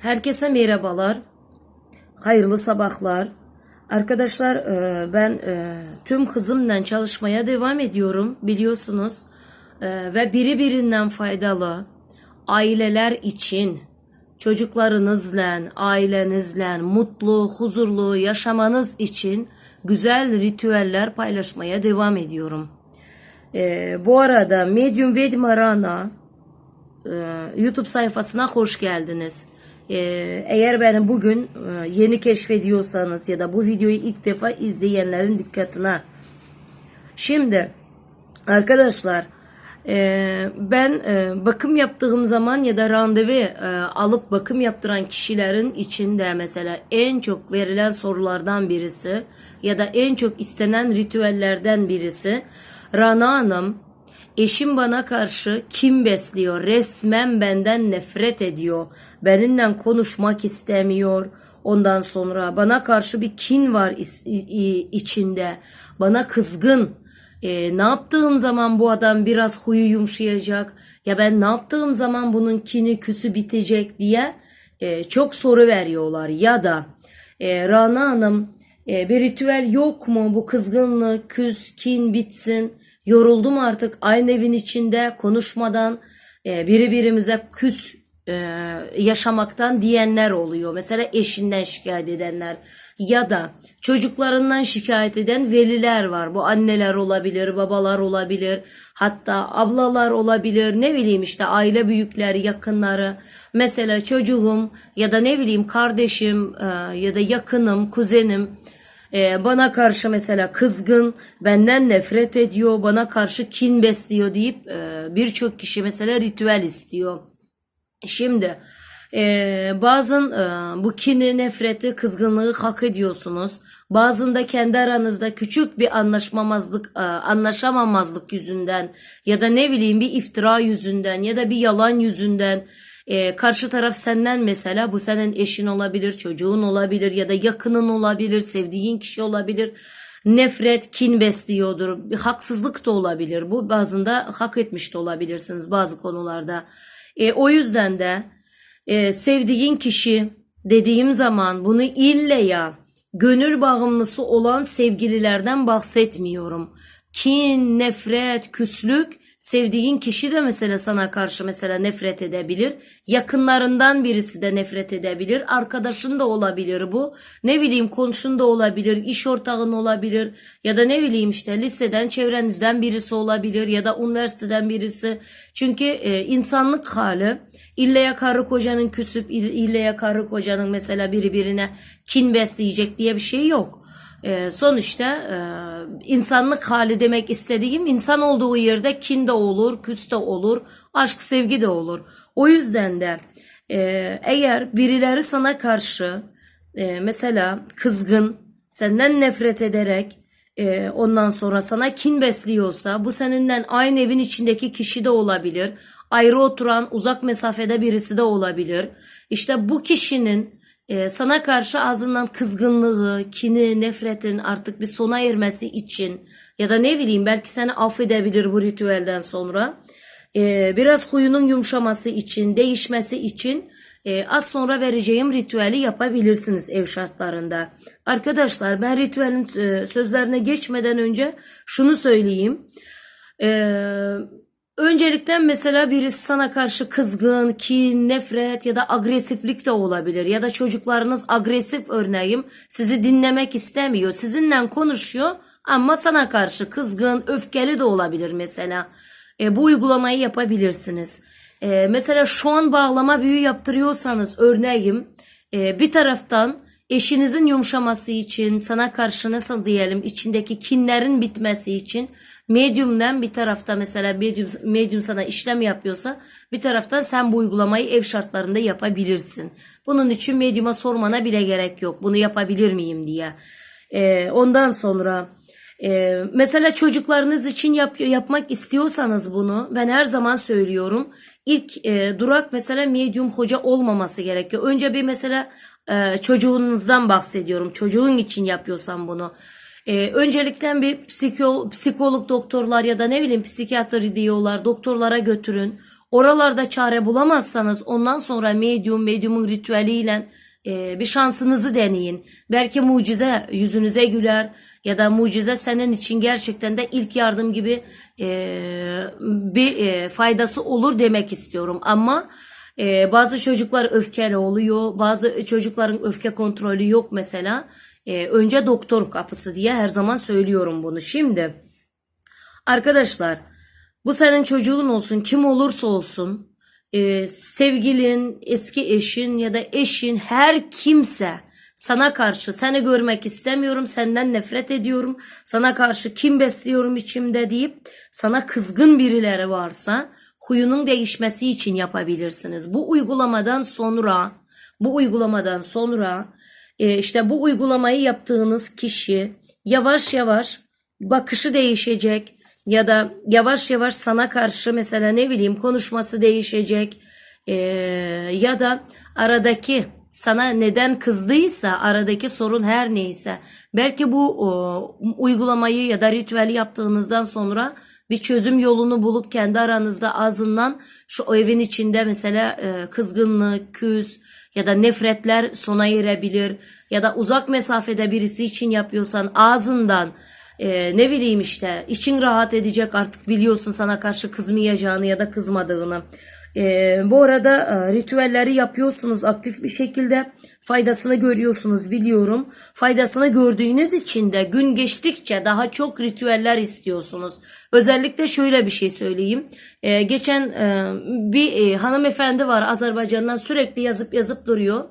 Herkese merhabalar. Hayırlı sabahlar. Arkadaşlar e, ben e, tüm hızımla çalışmaya devam ediyorum biliyorsunuz. E, Ve biri birinden faydalı aileler için çocuklarınızla, ailenizle mutlu, huzurlu yaşamanız için güzel ritüeller paylaşmaya devam ediyorum. Bu arada Medium Vedma Rana e, YouTube sayfasına hoş geldiniz. E, eğer beni bugün e, yeni keşfediyorsanız ya da bu videoyu ilk defa izleyenlerin dikkatine. Şimdi arkadaşlar e, ben e, bakım yaptığım zaman ya da randevu alıp bakım yaptıran kişilerin içinde mesela en çok verilen sorulardan birisi ya da en çok istenen ritüellerden birisi Rana Hanım Eşim bana karşı kim besliyor? Resmen benden nefret ediyor. Benimle konuşmak istemiyor. Ondan sonra bana karşı bir kin var içinde. Bana kızgın. E, ne yaptığım zaman bu adam biraz huyu yumuşayacak? Ya ben ne yaptığım zaman bunun kini küsü bitecek diye e, çok soru veriyorlar. Ya da e, Rana Hanım e, bir ritüel yok mu? Bu kızgınlık, küs, kin bitsin. Yoruldum artık aynı evin içinde konuşmadan e, biri birimize küs e, yaşamaktan diyenler oluyor. Mesela eşinden şikayet edenler ya da çocuklarından şikayet eden veliler var. Bu anneler olabilir, babalar olabilir, hatta ablalar olabilir, ne bileyim işte aile büyükleri, yakınları. Mesela çocuğum ya da ne bileyim kardeşim e, ya da yakınım, kuzenim ee, bana karşı mesela kızgın, benden nefret ediyor, bana karşı kin besliyor deyip e, birçok kişi mesela ritüel istiyor. Şimdi e, bazen e, bu kini, nefreti, kızgınlığı hak ediyorsunuz. Bazında kendi aranızda küçük bir anlaşmamazlık, e, anlaşamamazlık yüzünden ya da ne bileyim bir iftira yüzünden ya da bir yalan yüzünden e, karşı taraf senden mesela bu senin eşin olabilir, çocuğun olabilir ya da yakının olabilir, sevdiğin kişi olabilir. Nefret, kin besliyordur. Haksızlık da olabilir. Bu bazında hak etmiş de olabilirsiniz bazı konularda. E, o yüzden de e, sevdiğin kişi dediğim zaman bunu ille ya gönül bağımlısı olan sevgililerden bahsetmiyorum. Kin, nefret, küslük sevdiğin kişi de mesela sana karşı mesela nefret edebilir. Yakınlarından birisi de nefret edebilir. Arkadaşın da olabilir bu. Ne bileyim komşun da olabilir, iş ortağın olabilir ya da ne bileyim işte liseden, çevrenizden birisi olabilir ya da üniversiteden birisi. Çünkü e, insanlık hali ille ya karı kocanın küsüp ille ya karı kocanın mesela biri birine kin besleyecek diye bir şey yok. E, sonuçta e, insanlık hali demek istediğim insan olduğu yerde kin de olur, küs de olur, aşk sevgi de olur. O yüzden de e, eğer birileri sana karşı e, mesela kızgın, senden nefret ederek e, ondan sonra sana kin besliyorsa bu seninle aynı evin içindeki kişi de olabilir. Ayrı oturan uzak mesafede birisi de olabilir. İşte bu kişinin e, sana karşı ağzından kızgınlığı, kini, nefretin artık bir sona ermesi için ya da ne bileyim belki seni affedebilir bu ritüelden sonra. E, biraz huyunun yumuşaması için, değişmesi için e, az sonra vereceğim ritüeli yapabilirsiniz ev şartlarında. Arkadaşlar ben ritüelin e, sözlerine geçmeden önce şunu söyleyeyim. Eee Öncelikle mesela birisi sana karşı kızgın, kin, nefret ya da agresiflik de olabilir. Ya da çocuklarınız agresif örneğim sizi dinlemek istemiyor. Sizinle konuşuyor ama sana karşı kızgın, öfkeli de olabilir mesela. E, bu uygulamayı yapabilirsiniz. E, mesela şu an bağlama büyü yaptırıyorsanız örneğim e, bir taraftan eşinizin yumuşaması için sana karşı nasıl diyelim içindeki kinlerin bitmesi için Medium'dan bir tarafta mesela medium, medium sana işlem yapıyorsa bir taraftan sen bu uygulamayı ev şartlarında yapabilirsin. Bunun için medium'a sormana bile gerek yok. Bunu yapabilir miyim diye. Ee, ondan sonra e, mesela çocuklarınız için yap, yapmak istiyorsanız bunu ben her zaman söylüyorum. İlk e, durak mesela medium hoca olmaması gerekiyor. Önce bir mesela e, çocuğunuzdan bahsediyorum. Çocuğun için yapıyorsan bunu. Ee, öncelikle bir psikolo- psikolog doktorlar ya da ne bileyim psikiyatri diyorlar doktorlara götürün. Oralarda çare bulamazsanız ondan sonra medyum, medyumun ritüeliyle e, bir şansınızı deneyin. Belki mucize yüzünüze güler ya da mucize senin için gerçekten de ilk yardım gibi e, bir e, faydası olur demek istiyorum. Ama e, bazı çocuklar öfkeli oluyor, bazı çocukların öfke kontrolü yok mesela. E, önce doktor kapısı diye her zaman söylüyorum bunu. Şimdi arkadaşlar bu senin çocuğun olsun, kim olursa olsun, e, sevgilin, eski eşin ya da eşin her kimse sana karşı seni görmek istemiyorum, senden nefret ediyorum, sana karşı kim besliyorum içimde deyip sana kızgın birileri varsa huyunun değişmesi için yapabilirsiniz. Bu uygulamadan sonra, bu uygulamadan sonra e, işte bu uygulamayı yaptığınız kişi yavaş yavaş bakışı değişecek ya da yavaş yavaş sana karşı mesela ne bileyim konuşması değişecek Ee, ya da aradaki sana neden kızdıysa aradaki sorun her neyse belki bu uygulamayı ya da ritüeli yaptığınızdan sonra bir çözüm yolunu bulup kendi aranızda ağzından şu o evin içinde mesela e, kızgınlık, küs ya da nefretler sona erebilir ya da uzak mesafede birisi için yapıyorsan ağzından e, ne bileyim işte için rahat edecek artık biliyorsun sana karşı kızmayacağını ya da kızmadığını. E, bu arada e, ritüelleri yapıyorsunuz aktif bir şekilde faydasını görüyorsunuz biliyorum. Faydasını gördüğünüz için de gün geçtikçe daha çok ritüeller istiyorsunuz. Özellikle şöyle bir şey söyleyeyim. E, geçen e, bir e, hanımefendi var Azerbaycan'dan sürekli yazıp yazıp duruyor.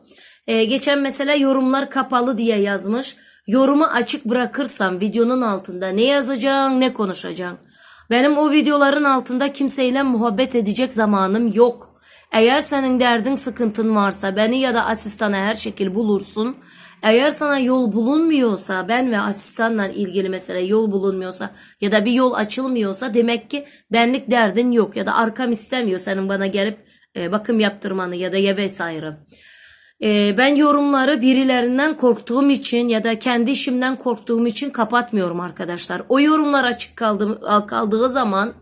E, geçen mesela yorumlar kapalı diye yazmış. Yorumu açık bırakırsam videonun altında ne yazacaksın ne konuşacaksın. Benim o videoların altında kimseyle muhabbet edecek zamanım yok. Eğer senin derdin sıkıntın varsa beni ya da asistana her şekil bulursun. Eğer sana yol bulunmuyorsa ben ve asistanla ilgili mesela yol bulunmuyorsa ya da bir yol açılmıyorsa demek ki benlik derdin yok ya da arkam istemiyor senin bana gelip e, bakım yaptırmanı ya da ya vesaire. Ee, ben yorumları birilerinden korktuğum için ya da kendi işimden korktuğum için kapatmıyorum arkadaşlar. O yorumlar açık kaldı, kaldığı zaman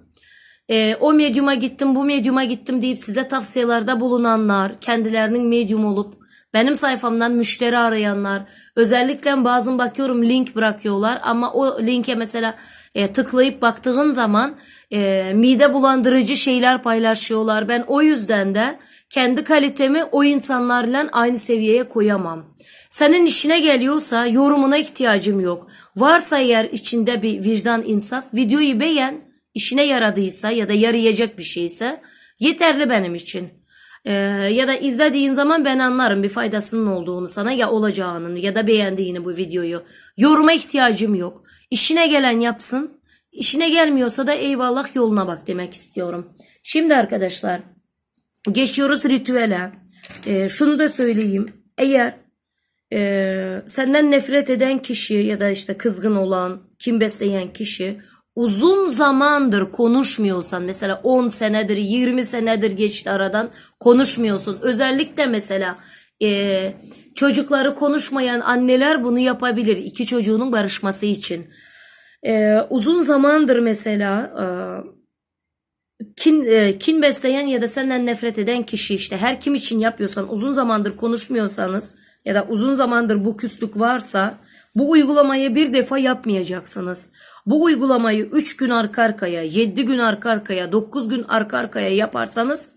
e, o medyuma gittim bu medyuma gittim deyip size tavsiyelerde bulunanlar, kendilerinin medyum olup benim sayfamdan müşteri arayanlar, özellikle bazen bakıyorum link bırakıyorlar ama o linke mesela e, tıklayıp baktığın zaman e, mide bulandırıcı şeyler paylaşıyorlar. Ben o yüzden de kendi kalitemi o insanlarla aynı seviyeye koyamam. Senin işine geliyorsa yorumuna ihtiyacım yok. Varsa eğer içinde bir vicdan insaf videoyu beğen işine yaradıysa ya da yarayacak bir şeyse yeterli benim için. Ee, ya da izlediğin zaman ben anlarım bir faydasının olduğunu sana ya olacağını ya da beğendiğini bu videoyu. Yoruma ihtiyacım yok. İşine gelen yapsın. İşine gelmiyorsa da eyvallah yoluna bak demek istiyorum. Şimdi arkadaşlar geçiyoruz ritüele. Ee, şunu da söyleyeyim. Eğer e, senden nefret eden kişi ya da işte kızgın olan, kim besleyen kişi uzun zamandır konuşmuyorsan mesela 10 senedir 20 senedir geçti aradan konuşmuyorsun. Özellikle mesela e, çocukları konuşmayan anneler bunu yapabilir iki çocuğunun barışması için. E, uzun zamandır mesela e, kin, e, kin besleyen ya da senden nefret eden kişi işte her kim için yapıyorsan uzun zamandır konuşmuyorsanız ya da uzun zamandır bu küslük varsa bu uygulamayı bir defa yapmayacaksınız. Bu uygulamayı 3 gün arka arkaya, 7 gün arka arkaya, 9 gün arka arkaya yaparsanız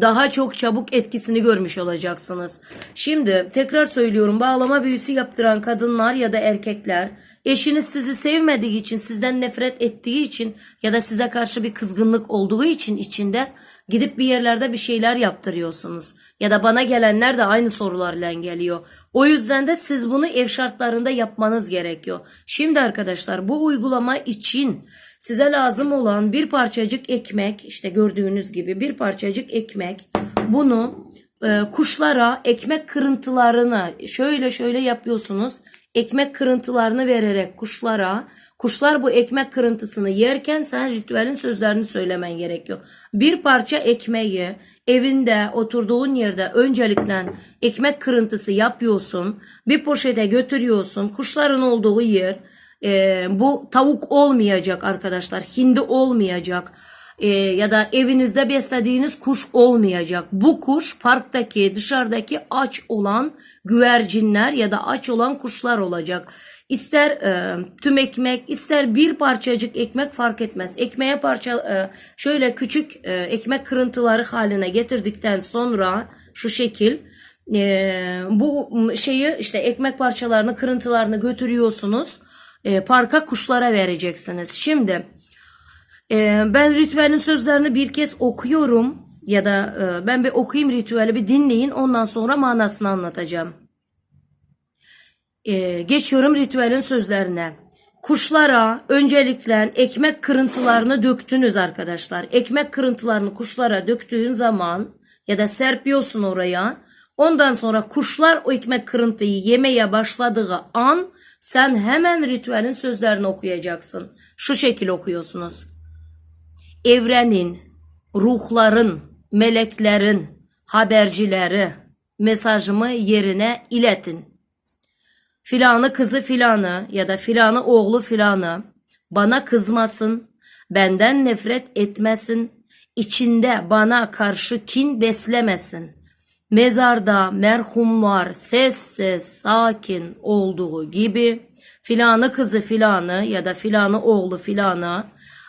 daha çok çabuk etkisini görmüş olacaksınız. Şimdi tekrar söylüyorum bağlama büyüsü yaptıran kadınlar ya da erkekler eşiniz sizi sevmediği için sizden nefret ettiği için ya da size karşı bir kızgınlık olduğu için içinde gidip bir yerlerde bir şeyler yaptırıyorsunuz. Ya da bana gelenler de aynı sorularla geliyor. O yüzden de siz bunu ev şartlarında yapmanız gerekiyor. Şimdi arkadaşlar bu uygulama için Size lazım olan bir parçacık ekmek işte gördüğünüz gibi bir parçacık ekmek bunu e, kuşlara ekmek kırıntılarını şöyle şöyle yapıyorsunuz. Ekmek kırıntılarını vererek kuşlara kuşlar bu ekmek kırıntısını yerken sen ritüelin sözlerini söylemen gerekiyor. Bir parça ekmeği evinde oturduğun yerde öncelikle ekmek kırıntısı yapıyorsun. Bir poşete götürüyorsun. Kuşların olduğu yer e, bu tavuk olmayacak arkadaşlar. Hindi olmayacak. e, ya da evinizde beslediğiniz kuş olmayacak. Bu kuş parktaki dışarıdaki aç olan güvercinler ya da aç olan kuşlar olacak. İster e, tüm ekmek, ister bir parçacık ekmek fark etmez. Ekmeğe parça e, şöyle küçük e, ekmek kırıntıları haline getirdikten sonra şu şekil e, bu şeyi işte ekmek parçalarını, kırıntılarını götürüyorsunuz. E, parka kuşlara vereceksiniz. Şimdi e, ben ritüelin sözlerini bir kez okuyorum ya da e, ben bir okuyayım ritüeli bir dinleyin ondan sonra manasını anlatacağım. Ee, geçiyorum ritüelin sözlerine. Kuşlara öncelikle ekmek kırıntılarını döktünüz arkadaşlar. Ekmek kırıntılarını kuşlara döktüğün zaman ya da serpiyorsun oraya. Ondan sonra kuşlar o ekmek kırıntıyı yemeye başladığı an sen hemen ritüelin sözlerini okuyacaksın. Şu şekil okuyorsunuz. Evrenin, ruhların, meleklerin, habercileri mesajımı yerine iletin filanı kızı filanı ya da filanı oğlu filanı bana kızmasın, benden nefret etmesin, içinde bana karşı kin beslemesin. Mezarda merhumlar sessiz, sakin olduğu gibi filanı kızı filanı ya da filanı oğlu filanı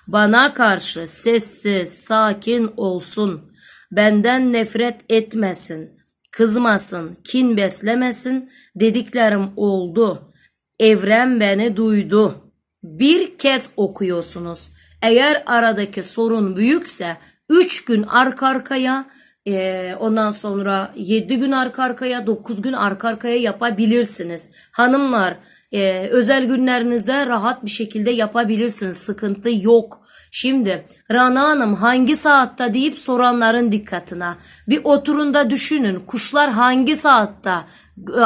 bana karşı sessiz, sakin olsun. Benden nefret etmesin kızmasın, kin beslemesin dediklerim oldu. Evren beni duydu. Bir kez okuyorsunuz. Eğer aradaki sorun büyükse 3 gün arka arkaya e, ondan sonra 7 gün arka arkaya 9 gün arka arkaya yapabilirsiniz. Hanımlar e, özel günlerinizde rahat bir şekilde yapabilirsiniz. Sıkıntı yok. Şimdi Rana Hanım hangi saatte deyip soranların dikkatine. Bir oturunda düşünün kuşlar hangi saatte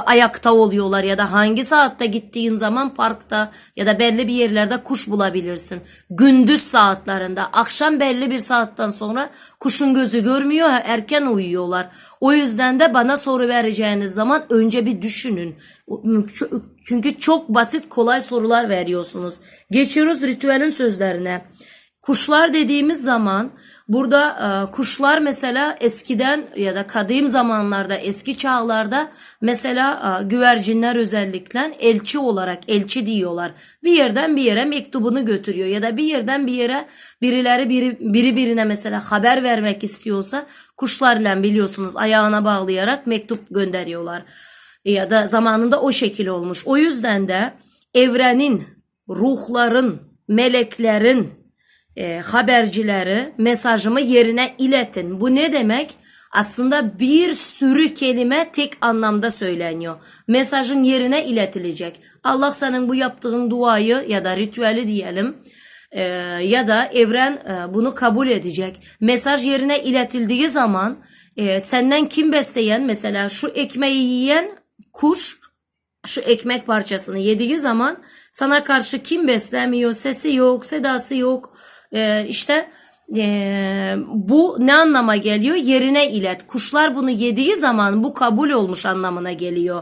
ayakta oluyorlar ya da hangi saatte gittiğin zaman parkta ya da belli bir yerlerde kuş bulabilirsin. Gündüz saatlerinde akşam belli bir saatten sonra kuşun gözü görmüyor erken uyuyorlar. O yüzden de bana soru vereceğiniz zaman önce bir düşünün. Çünkü çok basit kolay sorular veriyorsunuz. Geçiyoruz ritüelin sözlerine. Kuşlar dediğimiz zaman burada e, kuşlar mesela eskiden ya da kadim zamanlarda eski çağlarda mesela e, güvercinler özellikle elçi olarak elçi diyorlar. Bir yerden bir yere mektubunu götürüyor ya da bir yerden bir yere birileri biri, biri birine mesela haber vermek istiyorsa kuşlarla biliyorsunuz ayağına bağlayarak mektup gönderiyorlar. Ya da zamanında o şekil olmuş. O yüzden de evrenin, ruhların, meleklerin, e, habercileri mesajımı yerine iletin. Bu ne demek? Aslında bir sürü kelime tek anlamda söyleniyor. Mesajın yerine iletilecek. Allah senin bu yaptığın duayı ya da ritüeli diyelim e, ya da evren e, bunu kabul edecek. Mesaj yerine iletildiği zaman e, senden kim besleyen mesela şu ekmeği yiyen kuş şu ekmek parçasını yediği zaman sana karşı kim beslemiyor, sesi yok, sedası yok, e, işte bu ne anlama geliyor? Yerine ilet. Kuşlar bunu yediği zaman bu kabul olmuş anlamına geliyor.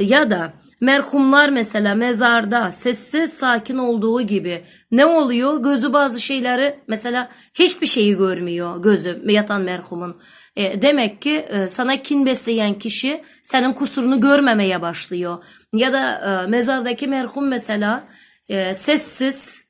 Ya da merhumlar mesela mezarda sessiz sakin olduğu gibi ne oluyor? Gözü bazı şeyleri mesela hiçbir şeyi görmüyor gözü yatan merhumun. E, demek ki e, sana kin besleyen kişi senin kusurunu görmemeye başlıyor. Ya da e, mezardaki merhum mesela e, sessiz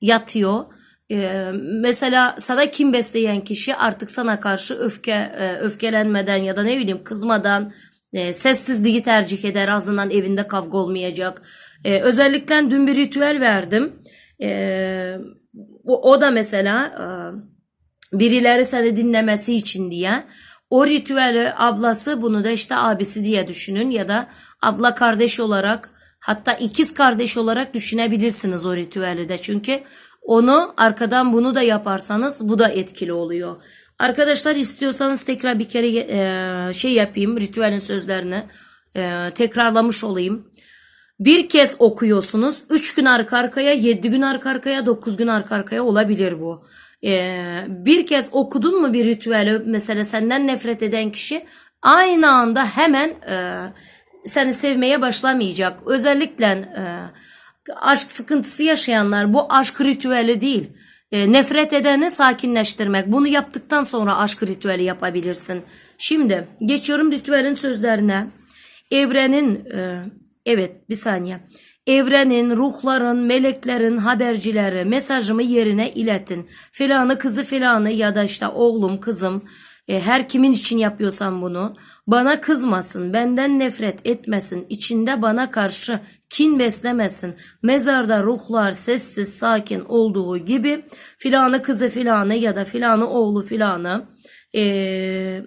yatıyor ee, mesela sana kim besleyen kişi artık sana karşı öfke e, öfkelenmeden ya da ne bileyim kızmadan e, sessizliği tercih eder azından evinde kavga olmayacak. E, özellikle dün bir ritüel verdim. E, o, o da mesela e, birileri seni dinlemesi için diye o ritüeli ablası bunu da işte abisi diye düşünün ya da abla kardeş olarak hatta ikiz kardeş olarak düşünebilirsiniz o ritüeli de çünkü onu arkadan bunu da yaparsanız bu da etkili oluyor. Arkadaşlar istiyorsanız tekrar bir kere e, şey yapayım ritüelin sözlerini e, tekrarlamış olayım. Bir kez okuyorsunuz. Üç gün arka arkaya, yedi gün arka arkaya, dokuz gün arka arkaya olabilir bu. Ee, bir kez okudun mu bir ritüeli mesela senden nefret eden kişi aynı anda hemen e, seni sevmeye başlamayacak. Özellikle e, aşk sıkıntısı yaşayanlar bu aşk ritüeli değil. E, nefret edeni sakinleştirmek. Bunu yaptıktan sonra aşk ritüeli yapabilirsin. Şimdi geçiyorum ritüelin sözlerine. Evrenin e, evet bir saniye. Evrenin, ruhların, meleklerin habercileri mesajımı yerine iletin. Filanı kızı filanı ya da işte oğlum kızım e, her kimin için yapıyorsan bunu bana kızmasın, benden nefret etmesin, içinde bana karşı kin beslemesin. Mezarda ruhlar sessiz, sakin olduğu gibi filanı kızı filanı ya da filanı oğlu filanı e,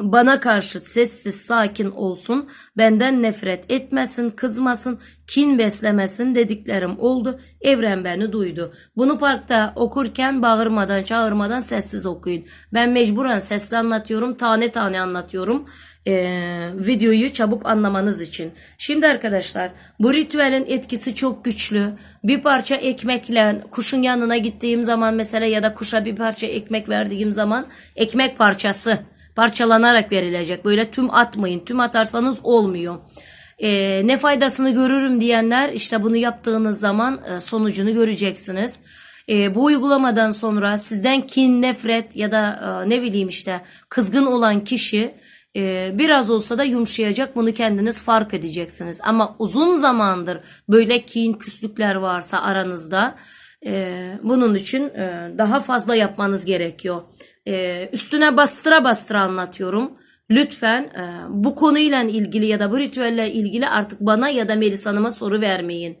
bana karşı sessiz sakin olsun, benden nefret etmesin, kızmasın, kin beslemesin dediklerim oldu. Evren beni duydu. Bunu parkta okurken bağırmadan, çağırmadan sessiz okuyun. Ben mecburen sesli anlatıyorum, tane tane anlatıyorum. Ee, videoyu çabuk anlamanız için. Şimdi arkadaşlar bu ritüelin etkisi çok güçlü. Bir parça ekmekle kuşun yanına gittiğim zaman mesela ya da kuşa bir parça ekmek verdiğim zaman ekmek parçası parçalanarak verilecek. Böyle tüm atmayın. Tüm atarsanız olmuyor. Ee, ne faydasını görürüm diyenler işte bunu yaptığınız zaman e, sonucunu göreceksiniz. Ee, bu uygulamadan sonra sizden kin, nefret ya da e, ne bileyim işte kızgın olan kişi e, biraz olsa da yumuşayacak. Bunu kendiniz fark edeceksiniz. Ama uzun zamandır böyle kin, küslükler varsa aranızda e, bunun için e, daha fazla yapmanız gerekiyor. E, üstüne bastıra bastıra anlatıyorum. Lütfen e, bu konuyla ilgili ya da bu ritüelle ilgili artık bana ya da Melis Hanım'a soru vermeyin.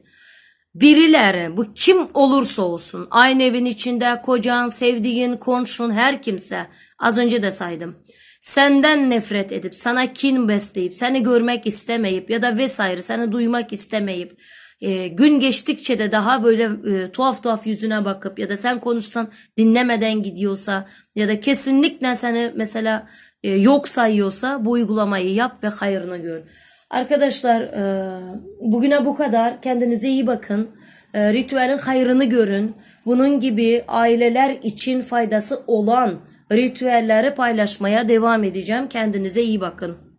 Birileri bu kim olursa olsun aynı evin içinde kocan, sevdiğin, komşun her kimse az önce de saydım. Senden nefret edip sana kin besleyip seni görmek istemeyip ya da vesaire seni duymak istemeyip e, gün geçtikçe de daha böyle e, tuhaf tuhaf yüzüne bakıp ya da sen konuşsan dinlemeden gidiyorsa ya da kesinlikle seni mesela e, yok sayıyorsa bu uygulamayı yap ve hayrını gör. Arkadaşlar e, bugüne bu kadar. Kendinize iyi bakın. E, ritüelin hayrını görün. Bunun gibi aileler için faydası olan ritüelleri paylaşmaya devam edeceğim. Kendinize iyi bakın.